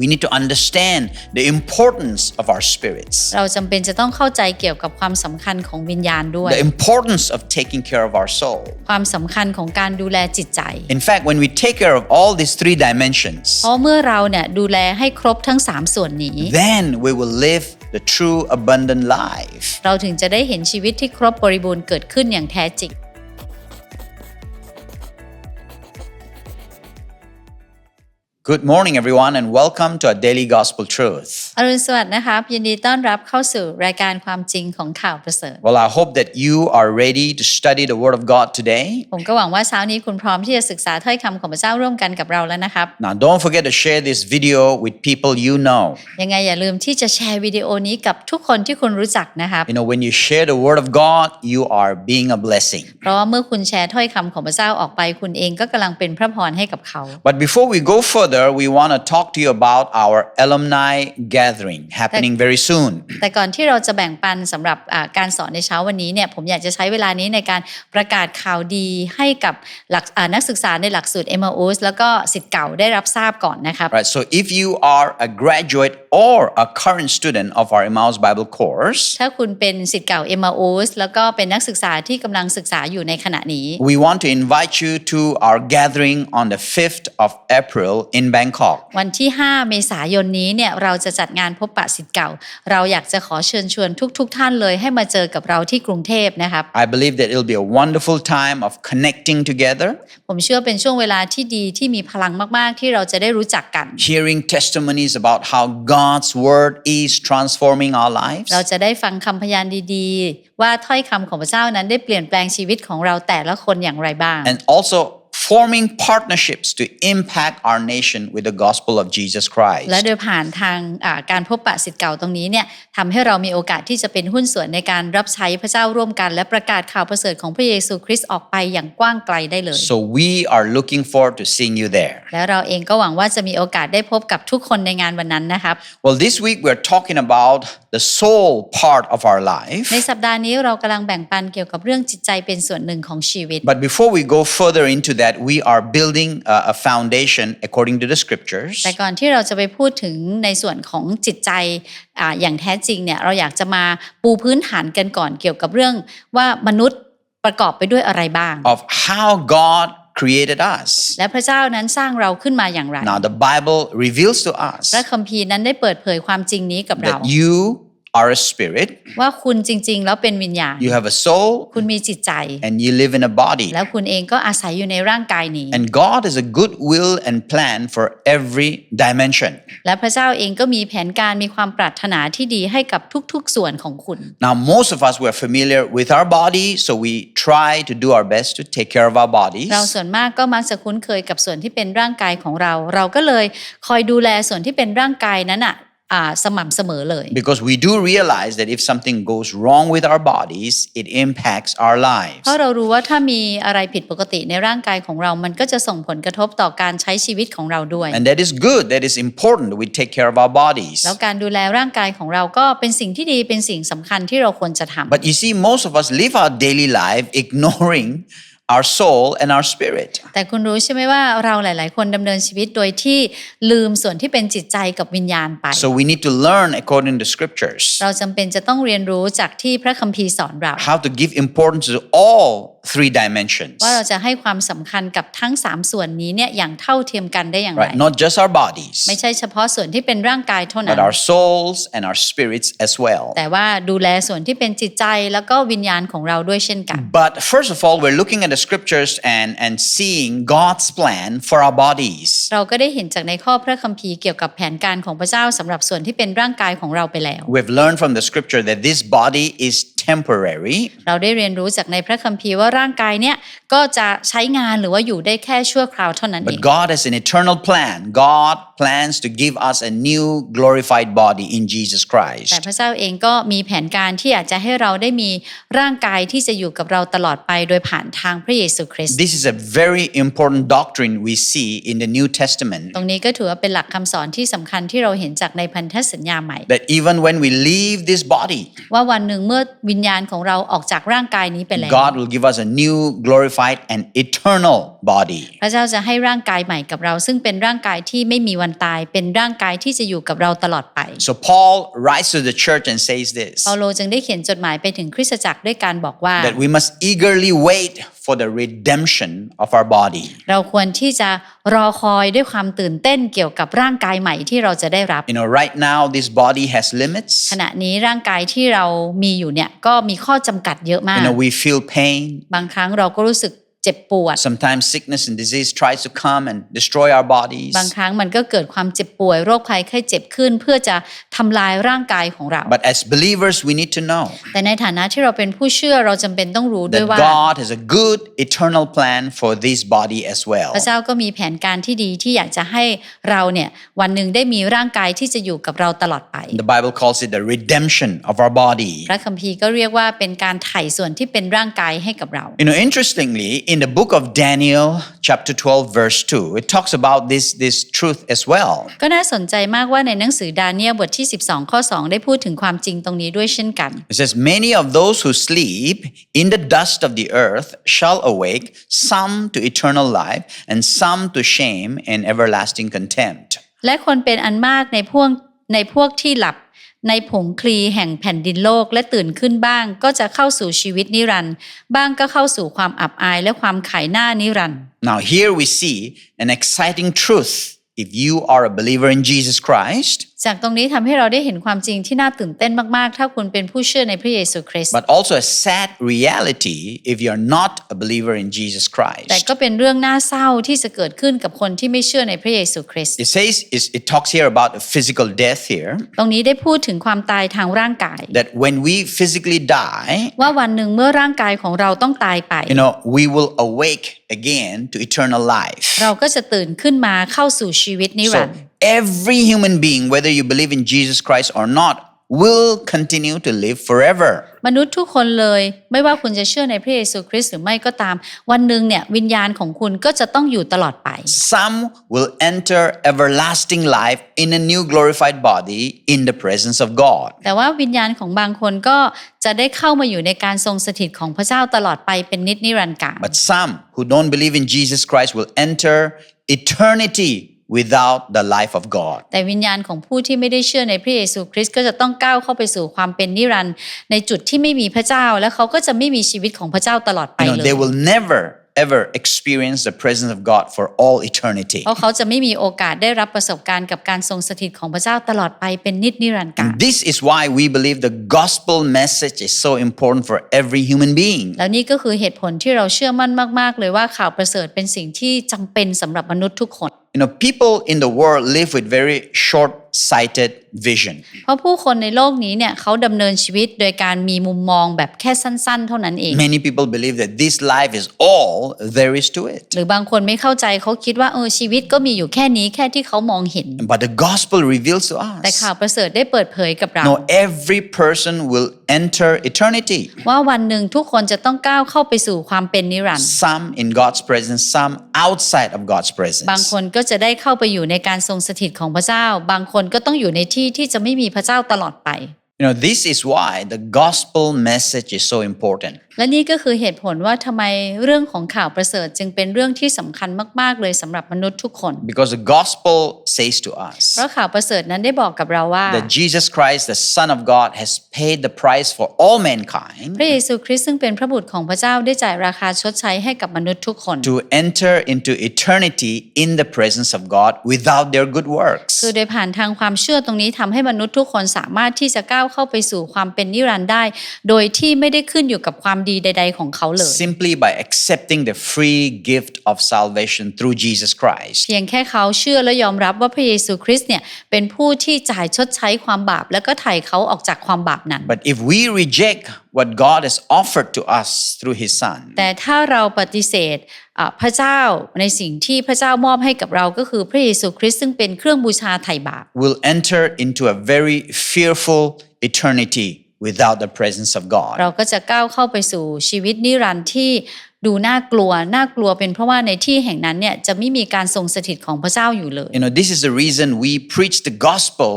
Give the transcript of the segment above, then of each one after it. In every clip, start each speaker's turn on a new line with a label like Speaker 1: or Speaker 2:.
Speaker 1: We need to understand the importance of our spirits,
Speaker 2: เราจำเป็นจะต้องเข้าใจเกี่ยวกับความสำคัญของวิญญาณด้วย
Speaker 1: the importance of taking care of our soul.
Speaker 2: ความสำคัญของการดูแลจิตใจ
Speaker 1: In fact, when we take care of all these three dimensions,
Speaker 2: เพราะเมื่อเราเนี่ยดูแลให้ครบทั้ง 3 ส่วนนี้
Speaker 1: then we will live the true abundant life.
Speaker 2: เราถึงจะได้เห็นชีวิตที่ครบบริบูรณ์เกิดขึ้นอย่างแท้จริง
Speaker 1: Good morning, everyone, and welcome to our daily gospel truth.
Speaker 2: อรุณสวัสดิ์นะครับ ยินดีต้อนรับเข้าสู่รายการความจริงของข่าวประเสริฐ
Speaker 1: Well, I hope that you are ready to study the Word of God today.
Speaker 2: ผมก็หวังว่าเช้านี้คุณพร้อมที่จะศึกษาถ้อยคำของพระเจ้าร่วมกันกับเราแล้วนะครับ
Speaker 1: Now, don't forget to share this video with people you know.
Speaker 2: ยังไงอย่าลืมที่จะแชร์วิดีโอนี้กับทุกคนที่คุณรู้จักนะครับ
Speaker 1: You know, when you share the Word of God, you are being a blessing.
Speaker 2: เพราะว่าเมื่อคุณแชร์ถ้อยคำของพระเจ้าออกไป คุณเองก็กำลังเป็นพระพรให้กับเขา
Speaker 1: But before we go further, we want to talk to you about our alumni gathering happening very soon.
Speaker 2: แต่ก่อนที่เราจะแบ่งปันสำหรับอ่าการสอนในเช้าวันนี้เนี่ยผมอยากจะใช้เวลานี้ในการประกาศข่าวดีให้กับหลักอ่านักศึกษาในหลักสูตร m อ o s แล้วก็สิทธิ์เก่าได้รับทราบก่อนนะครับ
Speaker 1: Right, so if you are a graduate or a current student of our Emmaus Bible course,
Speaker 2: ถ้าคุณเป็นสิทธิ์เก่า m อ o s แล้วก็เป็นนักศึกษาที่กำลังศึกษาอยู่ในขณะนี้
Speaker 1: we want to invite you to our gathering on the 5th of April in Bangkok.
Speaker 2: วันที่ 5 เมษายนนี้เนี่ยเราจะจัดงานพบปะสิทธิ์เก่า เราอยากจะขอเชิญชวนทุกๆท่านเลยให้มาเจอกับเราที่กรุงเทพนะครับ
Speaker 1: I believe that it'll be a wonderful time of connecting together,
Speaker 2: ผมเชื่อเป็นช่วงเวลาที่ดีที่มีพลังมากๆ ที่เราจะได้รู้จักกัน
Speaker 1: hearing testimonies about how God's Word is transforming our lives.
Speaker 2: เราจะได้ฟังคำพยานดีๆ ว่าถ้อยคำของพระเจ้านั้นได้เปลี่ยนแปลงชีวิตของเราแต่ละคนอย่างไรบ้าง
Speaker 1: and also forming partnerships to impact our nation with the gospel of Jesus Christ.
Speaker 2: และโดยผ่านทางอ่าการพบปะสิทธิ์เก่าตรงนี้เนี่ยทำให้เรามีโอกาสที่จะเป็นหุ้นส่วนในการรับใช้พระเจ้าร่วมกัน และประกาศข่าวประเสริฐของพระเยซูคริสต์ออกไปอย่างกว้างไกลได้เลย
Speaker 1: So we are looking forward to seeing you there.
Speaker 2: แล้วเราเองก็หวังว่าจะมีโอกาสได้พบกับทุกคนในงานวันนั้นนะครับ
Speaker 1: Well, this week we're talking about the soul part of our life.
Speaker 2: ในสัปดาห์นี้เรากำลังแบ่งปันเกี่ยวกับเรื่องจิตใจเป็นส่วนหนึ่งของชีวิต
Speaker 1: But before we go further into that, we are building a, a foundation according to the scriptures.
Speaker 2: แต่ก่อนที่เราจะไปพูดถึงในส่วนของจิตใจอาอย่างแท้จริงเนี่ยเราอยากจะมาปูพื้นฐานกันก่อนเกี่ยวกับเรื่องว่ามนุษย์ประกอบไปด้วยอะไรบ้าง
Speaker 1: Of how God created us.
Speaker 2: และพระเจ้านั้นสร้างเราขึ้นมาอย่างไร
Speaker 1: Now, the Bible reveals to us
Speaker 2: พระคัมภีร์นั้นได้เปิดเผยความจริงนี้กับเรา
Speaker 1: that you are a spirit,
Speaker 2: ว่าคุณจริง ๆ แล้วเป็นวิญญาณ
Speaker 1: you have a soul,
Speaker 2: คุณมีจิตใจ
Speaker 1: and you live in a body.
Speaker 2: แล้วคุณเองก็อาศัยอยู่ในร่างกายนี้
Speaker 1: And God has a good will and plan for every dimension.
Speaker 2: และพระเจ้าเองก็มีแผนการมีความปรารถนาที่ดีให้กับทุก ๆ ส่วนของคุณ
Speaker 1: Now, most of us were familiar with our body, so we try to do our best to take care of our bodies.
Speaker 2: เราส่วนมากก็มักจะคุ้นเคยกับส่วนที่เป็นร่างกายของเรา เราก็เลยคอยดูแลส่วนที่เป็นร่างกายนั้นอะอ่า สม่ำเสมอเลย
Speaker 1: Because we do realize that if something goes wrong with our bodies, it impacts our lives.
Speaker 2: เพราะเรารู้ว่าถ้ามีอะไรผิดปกติในร่างกายของเรา มันก็จะส่งผลกระทบต่อการใช้ชีวิตของเราด้วย
Speaker 1: And that is good, that is important that we take care of our bodies.
Speaker 2: แล้วการดูแลร่างกายของเราก็เป็นสิ่งที่ดีเป็นสิ่งสำคัญที่เราควรจะทำ
Speaker 1: But you see, most of us live our daily life ignoring our soul and our spirit.
Speaker 2: แต่คุณรู้ใช่ไหมว่าเราหลาย ๆ คนดำเนินชีวิตโดยที่ลืมส่วนที่เป็นจิตใจกับวิญญาณไป
Speaker 1: So we need to learn according to scriptures
Speaker 2: เราจำเป็นจะต้องเรียนรู้จากที่พระคัมภีร์สอนเรา
Speaker 1: how to give importance to all three dimensions.
Speaker 2: ว่าเราจะให้ความสำคัญกับทั้ง3ส่วนนี้เนี่ยอย่างเท่าเทียมกันได้อย่างไร
Speaker 1: Right? Not just our bodies,
Speaker 2: ไม่ใช่เฉพาะส่วนที่เป็นร่างกายเท่านั้
Speaker 1: but
Speaker 2: น
Speaker 1: our souls and our spirits as well.
Speaker 2: แต่ว่าดูแลส่วนที่เป็นจิตใจแล้วก็วิญญาณของเราด้วยเช่นกัน
Speaker 1: But first of all, we're looking at the scriptures and, and seeing God's plan for our bodies.
Speaker 2: เราก็ได้เห็นจากในข้อพระคัมภีร์เกี่ยวกับแผนการของพระเจ้าสำหรับส่วนที่เป็นร่างกายของเราไปแล้ว
Speaker 1: We've learned from the scripture that this body is temporary,
Speaker 2: เราได้เรียนรู้จากในพระคัมภีร์ว่าร่างกายเนี่ยก็จะใช้งานหรือว่าอยู่ได้แค่ชั่วคราวเท่านั้นเอง
Speaker 1: but God has an eternal plan. God plans to give us a new glorified body in Jesus
Speaker 2: แต่
Speaker 1: Christ.
Speaker 2: พระเจ้าเองก็มีแผนการที่อยากจะให้เราได้มีร่างกายที่จะอยู่กับเราตลอดไปโดยผ่านทางพระเยซูคริสต์
Speaker 1: This is a very important doctrine we see in the New Testament
Speaker 2: ตรงนี้ก็ถือว่าเป็นหลักคำสอนที่สำคัญที่เราเห็นจากในพันธสัญญาใหม่
Speaker 1: that even when we leave this body,
Speaker 2: ว่าวันหนึ่งเมื่อวิญญาณของเราออกจากร่างกายนี้ไปแล้ว
Speaker 1: God will give us a new, glorified, and eternal body.
Speaker 2: พระเจ้าจะให้ร่างกายใหม่กับเรา ซึ่งเป็นร่างกายที่ไม่มีวันตาย เป็นร่างกายที่จะอยู่กับเราตลอดไป
Speaker 1: So Paul writes to the church and says this
Speaker 2: เปาโลจึงได้เขียนจดหมายไปถึงคริสตจักรด้วยการบอกว่า
Speaker 1: that we must eagerly wait for the redemption of our body.
Speaker 2: เราควรที่จะรอคอยด้วยความตื่นเต้นเกี่ยวกับร่างกายใหม่ที่เราจะได้รับ
Speaker 1: You know, right now, this body has limits.
Speaker 2: ขณะนี้ร่างกายที่เรามีอยู่เนี่ยก็มีข้อจำกัดเยอะมา
Speaker 1: You
Speaker 2: ก
Speaker 1: know, we feel pain.
Speaker 2: บางครั้งเราก็รู้สึก เจ็บปวด
Speaker 1: Sometimes sickness and disease tries to come and destroy our bodies.
Speaker 2: บางครั้งมันก็เกิดความเจ็บป่วยโรคภัยไข้เจ็บขึ้นเพื่อจะทำลายร่างกายของเรา
Speaker 1: But as believers, we need to know
Speaker 2: แต่ในฐานะที่เราเป็นผู้เชื่อเราจำเป็นต้องรู้ด้วย
Speaker 1: that
Speaker 2: ว่า
Speaker 1: God has a good eternal plan for this body as well.
Speaker 2: พระเจ้าก็มีแผนการที่ดีที่อยากจะให้เราเนี่ยวันหนึ่งได้มีร่างกายที่จะอยู่กับเราตลอดไป
Speaker 1: The Bible calls it the redemption of our body.
Speaker 2: พระคัมภีร์ก็เรียกว่าเป็นการไถ่ส่วนที่เป็นร่างกายให้กับเรา
Speaker 1: You know, interestingly, in the book of Daniel, chapter 12, verse 2, it talks about this, this truth as well.
Speaker 2: ก็น่าสนใจมากว่าในหนังสือดาเนียลบทที่ 12 ข้อ 2 ได้พูดถึงความจริงตรงนี้ด้วยเช่นกัน
Speaker 1: It says, Many of those who sleep in the dust of the earth shall awake, some to eternal life, and some to shame and everlasting contempt.
Speaker 2: และคนเป็นอันมากในพวกในพวกที่หลับ ในผงคลีแห่งแผ่นดินโลกและตื่นขึ้นบ้าง ก็จะเข้าสู่ชีวิตนิรันดร์บ้างก็เข้าสู่ความอับอายและความขายหน้านิรันดร์
Speaker 1: Now, here we see an exciting truth. If you are a believer in Jesus Christ,
Speaker 2: จากตรงนี้ทำให้เราได้เห็นความจริงที่น่าตื่นเต้นมาก ๆ ถ้าคุณเป็นผู้เชื่อในพระเยซูคริสต์
Speaker 1: but also a sad reality if you're not a believer in Jesus
Speaker 2: แต่
Speaker 1: Christ.
Speaker 2: ก็เป็นเรื่องน่าเศร้าที่จะเกิดขึ้นกับคนที่ไม่เชื่อในพระเยซูคริสต์
Speaker 1: It says, it's- it talks here about a physical death here,
Speaker 2: ตรงนี้ได้พูดถึงความตายทางร่างกาย
Speaker 1: that when we physically die,
Speaker 2: ว่าวันหนึ่งเมื่อร่างกายของเราต้องตายไป
Speaker 1: you know, we will awake again to eternal life.
Speaker 2: เราก็จะตื่นขึ้นมาเข้าสู่ชีวิตนิรันดร์
Speaker 1: So every human being, whether you believe in Jesus Christ or not, will continue to live forever.
Speaker 2: มนุษย์ทุกคนเลย ไม่ว่าคุณจะเชื่อในพระเยซูคริสต์หรือไม่ก็ตาม วันหนึ่งเนี่ยวิญญาณของคุณก็จะต้องอยู่ตลอดไป
Speaker 1: Some will enter everlasting life in a new glorified body in the presence of God.
Speaker 2: แต่ว่าวิญญาณของบางคนก็จะได้เข้ามาอยู่ในการทรงสถิตของพระเจ้าตลอดไปเป็นนิจนิรันดร์กาล
Speaker 1: But some who don't believe in Jesus Christ will enter eternity without the life of God.
Speaker 2: แต่วิญญาณของผู้ที่ไม่ได้เชื่อในพระเยซูคริสต์ก็จะต้องก้าวเข้าไปสู่ความเป็นนิรันดร์ในจุดที่ไม่มีพระเจ้า และเขาก็จะไม่มีชีวิตของพระเจ้าตลอดไป
Speaker 1: You know,
Speaker 2: เลย
Speaker 1: they will never ever experience the presence of God for all eternity.
Speaker 2: เพราะเขาจะไม่มีโอกาสได้รับประสบการณ์กับการทรงสถิตของพระเจ้าตลอดไปเป็นนิจนิรันดร์กาล
Speaker 1: And this is why we believe the gospel message is so important for every human being.
Speaker 2: แล้วนี่ก็คือเหตุผลที่เราเชื่อมั่นมาก ๆ เลยว่าข่าวประเสริฐเป็นสิ่งที่จำเป็นสำหรับมนุษย์ทุกคน
Speaker 1: You know, people in the world live with very short sighted vision.
Speaker 2: เพราะผู้คนในโลกนี้เนี่ยเขาดำเนินชีวิตโดยการมีมุมมองแบบแค่สั้น ๆ เท่านั้นเอง
Speaker 1: Many people believe that this life is all there is to it.
Speaker 2: หรือบางคนไม่เข้าใจเขาคิดว่าเออชีวิตก็มีอยู่แค่นี้แค่ที่เขามองเห็น
Speaker 1: But the gospel reveals to
Speaker 2: แต่
Speaker 1: us
Speaker 2: ข่าวประเสริฐได้เปิดเผยกับเรา
Speaker 1: no, every person will enter eternity.
Speaker 2: ว่าวันหนึ่งทุกคนจะต้องก้าวเข้าไปสู่ความเป็นนิรันดร์
Speaker 1: Some in God's presence, some outside of God's
Speaker 2: บาง
Speaker 1: presence.
Speaker 2: คนก็ จะได้เข้าไปอยู่ในการทรงสถิตของพระเจ้า บางคนก็ต้องอยู่ในที่ที่จะไม่มีพระเจ้าตลอดไป
Speaker 1: You know, this is why the gospel message is so important.
Speaker 2: และนี่ก็คือเหตุผลว่าทำไมเรื่องของข่าวประเสริฐจึงเป็นเรื่องที่สำคัญมากๆเลยสำหรับมนุษย์ทุกคน
Speaker 1: Because the gospel says to us
Speaker 2: เพราะข่าวประเสริฐนั้นได้บอกกับเราว่า
Speaker 1: that Jesus Christ, the Son of God, has paid the price for all mankind
Speaker 2: พระเยซูคริสต์ซึ่งเป็นพระบุตรของพระเจ้าได้จ่ายราคาชดใช้ให้กับมนุษย์ทุกคน
Speaker 1: to enter into eternity in the presence of God without their good works.
Speaker 2: คือโดยผ่านทางความเชื่อตรงนี้ทำให้มนุษย์ทุกคนสามารถที่จะก้าวเข้าไปสู่ความเป็นนิรันดร์ได้ โดยที่ไม่ได้ขึ้นอยู่กับความดีใด ๆ ของเขาเลย
Speaker 1: Simply by accepting the free gift of salvation through Jesus Christ.
Speaker 2: เพียงแค่เขาเชื่อและยอมรับว่าพระเยซูคริสต์เนี่ยเป็นผู้ที่จ่ายชดใช้ความบาป แล้วก็ไถ่เขาออกจากความบาปนั้น
Speaker 1: But if we reject what God has offered to us through His Son,
Speaker 2: แต่ถ้าเราปฏิเสธอะพระเจ้าในสิ่งที่พระเจ้ามอบให้กับเราก็คือพระเยซูคริสต์ซึ่งเป็นเครื่องบูชาไถ่บาป
Speaker 1: we'll enter into a very fearful eternity without the presence of God.
Speaker 2: เราก็จะก้าวเข้าไปสู่ชีวิตนิรันดร์ที่ดูน่ากลัวน่ากลัวเป็นเพราะว่าในที่แห่งนั้นเนี่ยจะไม่มีการทรงสถิตของพระเจ้าอยู่เลย
Speaker 1: You know, this is the reason we preach the gospel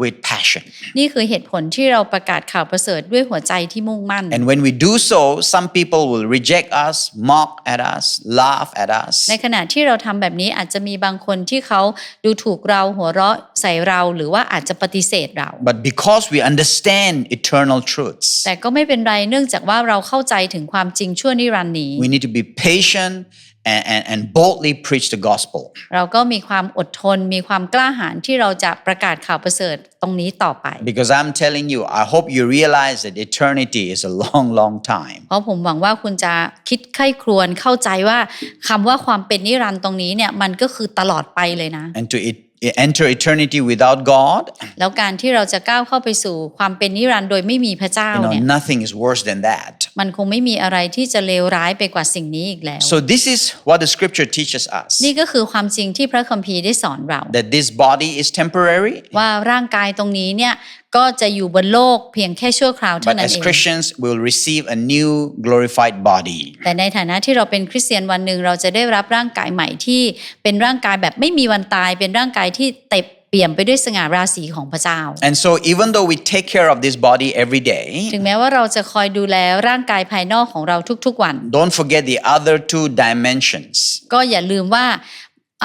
Speaker 1: with passion.
Speaker 2: นี่คือเหตุผลที่เราประกาศข่าวประเสริฐด้วยหัวใจที่มุ่งมั่น
Speaker 1: And when we do so, some people will reject us, mock at us, laugh at us.
Speaker 2: ในขณะที่เราทำแบบนี้อาจจะมีบางคนที่เขาดูถูกเราหัวเราะใส่เราหรือว่าอาจจะปฏิเสธเรา
Speaker 1: But because we understand eternal truths,
Speaker 2: แต่ก็ไม่เป็นไรเนื่องจากว่าเราเข้าใจถึงความจริงชั่วนิรันดร์นี้
Speaker 1: we need to be patient and, and, and boldly preach the gospel.
Speaker 2: เราก็มีความอดทนมีความกล้าหาญที่เราจะประกาศข่าวประเสริฐตรงนี้ต่อไป
Speaker 1: Because I'm telling you, I hope you realize that eternity is a long, long time.
Speaker 2: เพราะผมหวังว่าคุณจะคิดไข้ครวญเข้าใจว่าคำว่าความเป็นนิรันดร์ตรงนี้เนี่ยมันก็คือตลอดไปเลยนะ
Speaker 1: And to it, enter eternity without God,
Speaker 2: แล้วการที่เราจะก้าวเข้าไปสู่ความเป็นนิรันดร์โดยไม่มีพระเจ้า
Speaker 1: you know,
Speaker 2: เนี่ย
Speaker 1: nothing is worse than that.
Speaker 2: มันคงไม่มีอะไรที่จะเลวร้ายไปกว่าสิ่งนี้อีกแล้ว
Speaker 1: So this is what the scripture teaches us.
Speaker 2: นี่ก็คือความจริงที่พระคัมภีร์ได้สอนเรา
Speaker 1: That this body is temporary,
Speaker 2: ว่าร่างกายตรงนี้เนี่ย ก็จะอยู่บนโลกเพียงแค่ชั่วคราวเท่า
Speaker 1: but
Speaker 2: นั้น
Speaker 1: as
Speaker 2: เอง
Speaker 1: Christians, we will receive a new glorified body.
Speaker 2: แต่ในฐานะที่เราเป็นคริสเตียนวันหนึ่งเราจะได้รับร่างกายใหม่ที่เป็นร่างกายแบบไม่มีวันตาย เป็นร่างกายที่เต็มเปี่ยมไปด้วยสง่าราศีของพระเจ้า
Speaker 1: And so, even though we take care of this body every day,
Speaker 2: ถึงแม้ว่าเราจะคอยดูแลร่างกายภายนอกของเราทุกๆวัน
Speaker 1: don't forget the other two dimensions
Speaker 2: ก็อย่าลืมว่า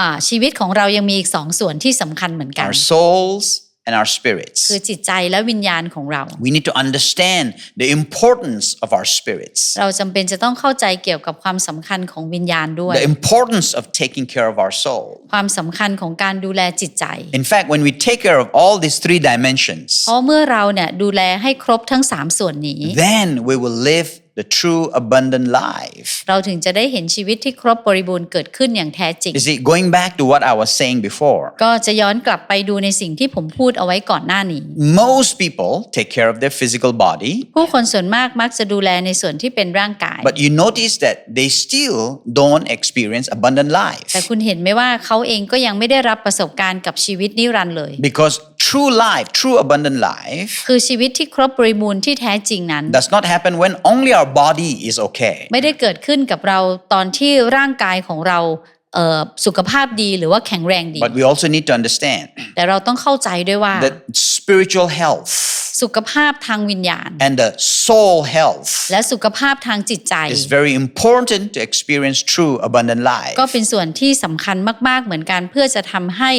Speaker 2: อ่าชีวิตของเรายังมีอีกสองส่วนที่สำคัญเหมือนกัน
Speaker 1: our souls and our spirits.
Speaker 2: คือจิตใจและวิญญาณของเรา
Speaker 1: We need to understand the importance of our spirits,
Speaker 2: เราจำเป็นจะต้องเข้าใจเกี่ยวกับความสำคัญของวิญญาณด้วย
Speaker 1: the importance of taking care of our soul.
Speaker 2: ความสำคัญของการดูแลจิตใจ
Speaker 1: In fact, when we take care of all these three dimensions,
Speaker 2: เพราะเมื่อเราเนี่ยดูแลให้ครบทั้ง3ส่วนนี้
Speaker 1: then we will live the true abundant life.
Speaker 2: เราถึงจะได้เห็นชีวิตที่ครบบริบูรณ์เกิดขึ้นอย่างแท้จริง
Speaker 1: You see, going back to what I was saying before,
Speaker 2: ก็จะย้อนกลับไปดูในสิ่งที่ผมพูดเอาไว้ก่อนหน้านี้
Speaker 1: most people take care of their physical body,
Speaker 2: ผู้คนส่วนมากมักจะดูแลในส่วนที่เป็นร่างกาย
Speaker 1: but you notice that they still don't experience abundant life.
Speaker 2: แต่คุณเห็นไหมว่าเขาเองก็ยังไม่ได้รับประสบการณ์กับชีวิตนิรันดร์เลย
Speaker 1: Because true life, true abundant life,
Speaker 2: คือชีวิตที่ครบบริบูรณ์ที่แท้จริงนั้น
Speaker 1: does not happen when only our body is okay.
Speaker 2: ไม่ได้เกิดขึ้นกับเราตอนที่ร่างกายของเราเอ่อสุขภาพดีหรือว่าแข็งแรงดี
Speaker 1: But we also need to understand
Speaker 2: แต่เราต้องเข้าใจด้วยว่า
Speaker 1: that spiritual health
Speaker 2: สุขภาพทางวิญญาณ
Speaker 1: and the soul health
Speaker 2: และสุขภาพทางจิตใจ
Speaker 1: is very important to experience true abundant life.
Speaker 2: ก็เป็นส่วนที่สำคัญมากๆเหมือนกันเพื่อจะทำให้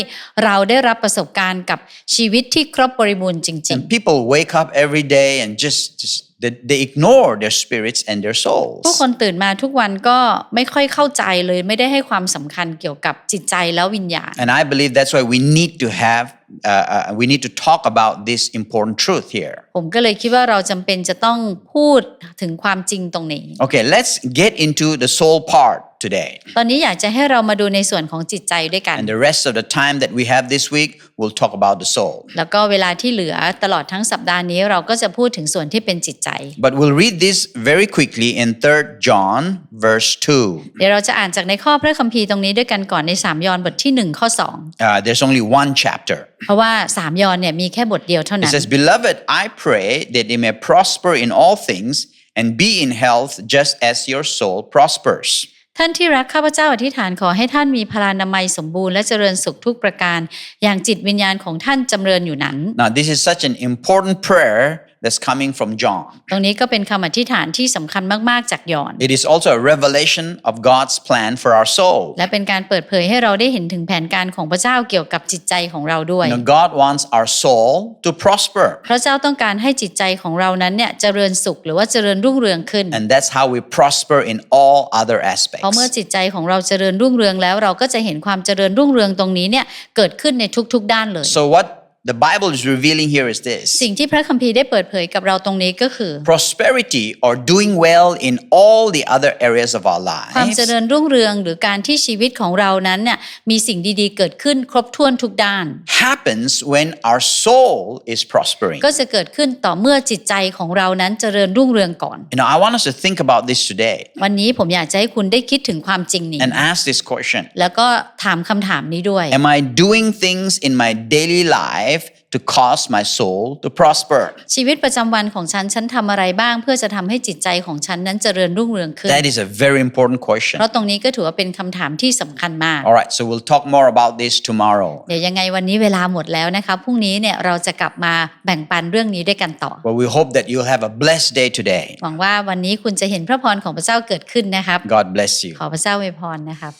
Speaker 2: เราได้รับประสบการณ์กับชีวิตที่ครบบริบูรณ์จริง
Speaker 1: And people wake up every day and just, just they, they ignore their spirits and their
Speaker 2: ๆ
Speaker 1: souls.
Speaker 2: ผู้คนตื่นมาทุกวันก็ไม่ค่อยเข้าใจเลยไม่ได้ให้ความสำคัญเกี่ยวกับจิตใจแล้ววิญญาณ
Speaker 1: And I believe that's why we need to have, uh, uh, we need to talk about this important truth here.
Speaker 2: ผมก็เลยคิดว่าเราจำเป็นจะต้องพูดถึงความจริงตรงนี้
Speaker 1: Okay, let's get into the soul part today.
Speaker 2: ตอนนี้อยากจะให้เรามาดูในส่วนของจิตใจด้วยกัน
Speaker 1: And the rest of the time that we have this week, we'll talk about the soul.
Speaker 2: แล้วก็เวลาที่เหลือตลอดทั้งสัปดาห์นี้เราก็จะพูดถึงส่วนที่เป็นจิตใจ
Speaker 1: But we'll read this very quickly in 3 John, verse 2.
Speaker 2: เดี๋ยวเราจะอ่านจากในข้อพระคัมภีร์ตรงนี้ด้วยกันก่อนในสามยอห์นบทที่หนึ่งข้อสอง
Speaker 1: Uh, there's only one chapter.
Speaker 2: เพราะว่าสามยอห์นเนี่ยมีแค่บทเดียวเท่า
Speaker 1: It
Speaker 2: นั้น
Speaker 1: says, Beloved, I pray that they may prosper in all things and be in health just as your soul prospers.
Speaker 2: ท่านที่รักข้าพเจ้าอธิษฐานขอให้ท่านมีพลานามัยสมบูรณ์และเจริญสุขทุกประการ อย่างจิตวิญญาณของท่านจำเริญอยู่นั้น
Speaker 1: Now, this is such an important prayer that's coming from John.
Speaker 2: ตรงนี้ก็เป็นคำอธิษฐานที่สำคัญมากๆจากยอห์น
Speaker 1: It is also a revelation of God's plan for our soul.
Speaker 2: และเป็นการเปิดเผยให้เราได้เห็นถึงแผนการของพระเจ้าเกี่ยวกับจิตใจของเราด้วย
Speaker 1: You know, God wants our soul to prosper.
Speaker 2: พระเจ้าต้องการให้จิตใจของเรานั้นเนี่ยเจริญสุขหรือว่าเจริญรุ่งเรืองขึ้น
Speaker 1: And that's how we prosper in all other
Speaker 2: เพราะเมื่อ
Speaker 1: aspects.
Speaker 2: จิตใจของเราเจริญรุ่งเรืองแล้วเราก็จะเห็นความเจริญรุ่งเรืองตรงนี้เนี่ยเกิดขึ้นในทุกๆด้านเลย
Speaker 1: So, what the Bible is revealing here is this
Speaker 2: สิ่งที่พระคัมภีร์ได้เปิดเผยกับเราตรงนี้ก็คือ
Speaker 1: prosperity or doing well in all the other areas of our
Speaker 2: ความเจ
Speaker 1: lives
Speaker 2: ริญรุ่งเรืองหรือการที่ชีวิตของเรานั้นเนี่ยมีสิ่งดีๆ เกิดขึ้นครบถ้วนทุกด้าน
Speaker 1: happens when our soul is prospering.
Speaker 2: ก็จะเกิดขึ้นต่อเมื่อจิตใจของเรานั้นเจริญรุ่งเรืองก่อน
Speaker 1: You know, I want us to think about this today
Speaker 2: วันนี้ผมอยากจะให้คุณได้คิดถึงความจริงนี้
Speaker 1: and ask this question
Speaker 2: แล้วก็ถามคำถามนี้ด้วย
Speaker 1: Am I doing things in my daily life to cause my soul to prosper?
Speaker 2: ชีวิตประจำวันของฉัน ฉันทำอะไรบ้าง เพื่อจะทำให้จิตใจของฉันนั้นเจริญรุ่งเรืองขึ้น
Speaker 1: That is a very important question.
Speaker 2: เพราะตรงนี้ก็ถือว่าเป็นคำถามที่สำคัญมาก
Speaker 1: All right, so we'll talk more about this tomorrow.
Speaker 2: เดี๋ยวยังไงวันนี้เวลาหมดแล้วนะคะพรุ่งนี้เนี่ยเราจะกลับมาแบ่งปันเรื่องนี้ด้วยกันต่อ
Speaker 1: But we hope that you'll have a blessed day today.
Speaker 2: หวังว่าวันนี้คุณจะเห็นพระพรของพระเจ้าเกิดขึ้นนะครับ
Speaker 1: God bless you.
Speaker 2: ขอพระเจ้าอวยพรนะครับ